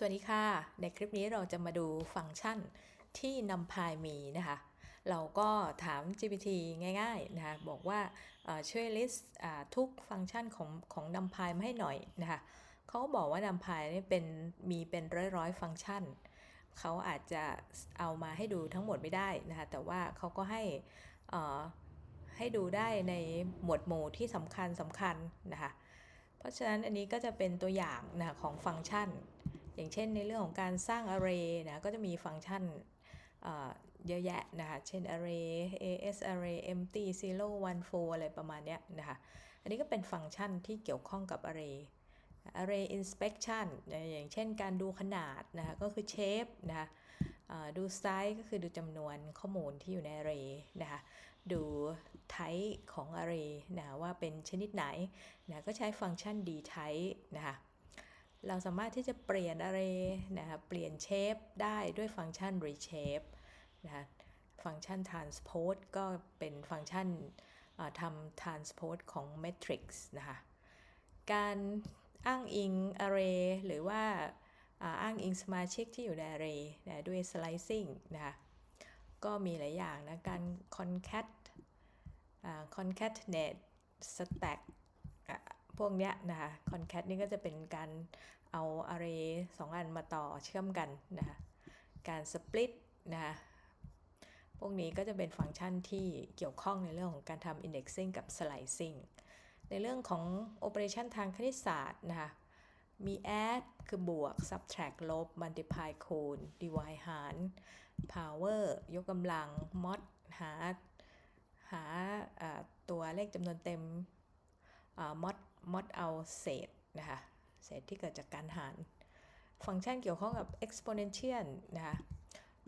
สวัสดีค่ะ ในคลิปนี้เราจะมาดูฟังก์ชันที่นำพายมีนะคะ เราก็ถาม GPT ง่ายๆนะคะ บอกว่าช่วย list ทุกฟังก์ชันของของนำพายมาให้หน่อยนะคะเขาบอกว่านำพายนี่เป็นมีเป็นร้อยๆฟังก์ชัน เขาอาจจะเอามาให้ดูทั้งหมดไม่ได้นะคะ แต่ว่าเขาก็ให้ให้ดูได้ในหมวดหมู่ที่สำคัญสำคัญนะคะ เพราะฉะนั้นอันนี้ก็จะเป็นตัวอย่างนะะของฟังก์ชัน อย่างเช่นในเรื่องของการสร้าง array นะก็จะมีฟังก์ชันเยอะแยะนะคะ เช่น array as array empty zero one four อะไรประมาณเนี้ยนะคะ อันนี้ก็เป็นฟังก์ชันที่เกี่ยวข้องกับ array array inspection นะอย่างเช่นการดูขนาดนะคะก็คือ shape นะคะดู size ก็คือดูจำนวนข้อมูลที่อยู่ใน array นะคะดู type ของ array นะว่าเป็นชนิดไหนนะก็ใช้ฟังก์ชัน dtype นะคะ เราสามารถที่จะเปลี่ยน array นะคะเปลี่ยน shape ได้ด้วยฟังก์ชัน reshape นะคะฟังก์ชัน transpose ก็เป็นฟังก์ชันทำ transpose ของ matrix นะคะการอ้างอิง array หรือว่าอ้างอิงสมาชิกที่อยู่ใน array นะด้วย slicing นะคะก็มีหลายอย่างนะการ concat อ่า concatenate stack พวกเนี้ยนะคะ concat นี่ก็จะเป็นการเอา array สองอันมาต่อเชื่อมกันนะคะการ split นะคะพวกนี้ก็จะเป็นฟังก์ชันที่เกี่ยวข้องในเรื่องของการทำ indexing กับ slicing ในเรื่องของ operation ทางคณิตศาสตร์นะคะมี add คือบวก subtract ลบ multiply คูณ divide หาร power ยกกำลัง mod หา หาตัวเลขจำนวนเต็มอ่ มดเอาเศษนะคะเศษที่เกิดจากการหาร ฟังก์ชันเกี่ยวข้องกับ exponential นะคะ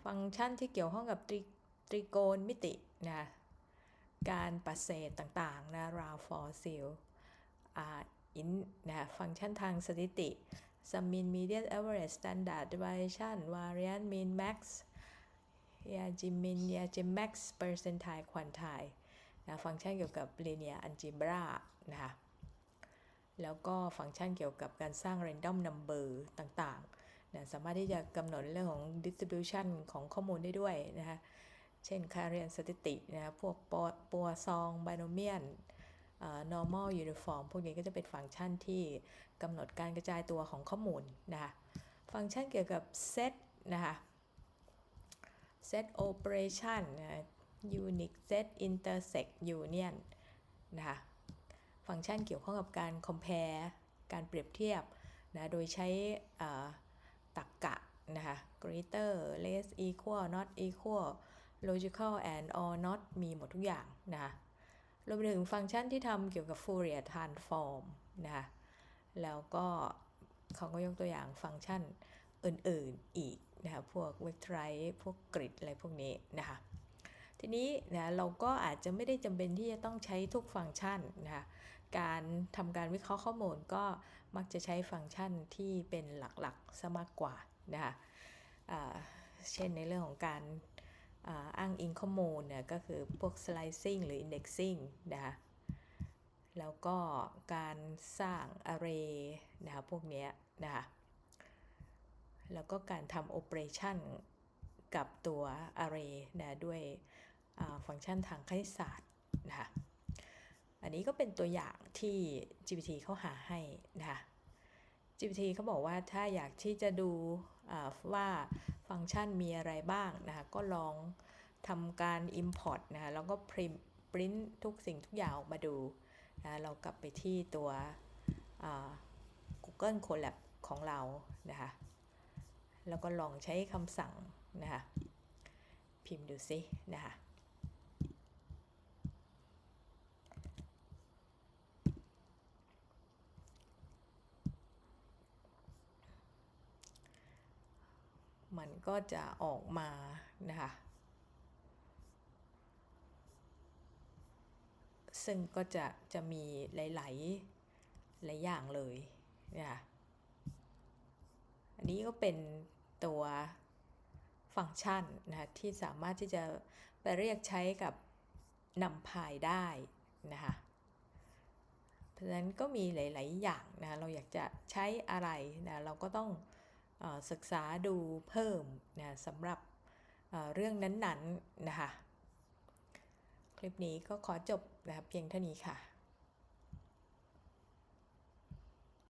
ฟังก์ชันที่เกี่ยวข้องกับตรตรีโกณมิตินะคะการปัดเศษต่างๆนะราวฟอร์ซิลอินนะคะฟังก์ชันทางสถิติซัมมินมีเดียนเอเวอร์เรสต์สแตนดาร์ดเดเวอยชันวาริอันมีนแม็กซ์ยาจิมินยาจิมแม็กซ์เปอร์เซนไทควอนไทนะฟังก์ชันเกี่ยวกับเลเนียอันจิบรานะคะ แล้วก็ฟังก์ชันเกี่ยวกับการสร้าง random number ต่างๆนะสามารถที่จะกำหนดเรื่องของ distribution ของข้อมูลได้ด้วยนะคะเช่นค่าเรียนสถิตินะพวกปัวซอง binomial เอ่อ normal uniform พวกนี้ก็จะเป็นฟังก์ชันที่กำหนดการกระจายตัวของข้อมูลนะคะฟังก์ชันเกี่ยวกับ set นะคะ set operation นะ unique set intersect union นะคะ ฟังก์ชันเกี่ยวข้องกับการ compare การเปรียบเทียบนะโดยใช้ตรรกะนะคะ greater less equal not equal logical and or not มีหมดทุกอย่างนะคะรวมไปถึงฟังก์ชันที่ทำเกี่ยวกับ Fourier transform นะคะแล้วก็เขาก็ยกตัวอย่างฟังก์ชันอื่น ๆ อีกนะคะพวก vectorize พวกกริดอะไรพวกนี้นะคะทีนี้นะเราก็อาจจะไม่ได้จำเป็นที่จะต้องใช้ทุกฟังก์ชันนะคะ การทำการวิเคราะห์ข้อมูลก็มักจะใช้ฟังก์ชันที่เป็นหลักๆซะมากกว่านะคะเช่นในเรื่องของการอ่าอ้างอิงข้อมูลเนี่ยก็คือพวก slicing หรือ indexing นะคะแล้วก็การสร้าง array นะคะพวกนี้นะคะแล้วก็การทำ operation กับตัว array นะด้วยฟังก์ชันทางคณิตศาสตร์นะคะ อันนี้ก็เป็นตัวอย่างที่ GPT เขาหาให้นะคะ GPT เขาบอกว่าถ้าอยากที่จะดูว่าฟังก์ชันมีอะไรบ้างนะคะ ก็ลองทำการ import นะคะแล้วก็ print print ทุกสิ่งทุกอย่างออกมาดูนะเรากลับไปที่ตัว Google Colab ของเรานะคะ แล้วก็ลองใช้คำสั่งนะคะ พิมพ์ดูซินะคะ มันก็จะออกมานะคะซึ่งก็จะจะมีหลายๆหลายอย่างเลยนะคะอันนี้ก็เป็นตัวฟังก์ชันนะคะที่สามารถที่จะไปเรียกใช้กับนำพายได้นะคะเพราะฉะนั้นก็มีหลาย ๆ อย่างนะเราอยากจะใช้อะไรนะเราก็ต้อง ศึกษาดูเพิ่มนะสำหรับเรื่องนั้นๆนะคะ คลิปนี้ก็ขอจบนะคะเพียงเท่านี้ค่ะ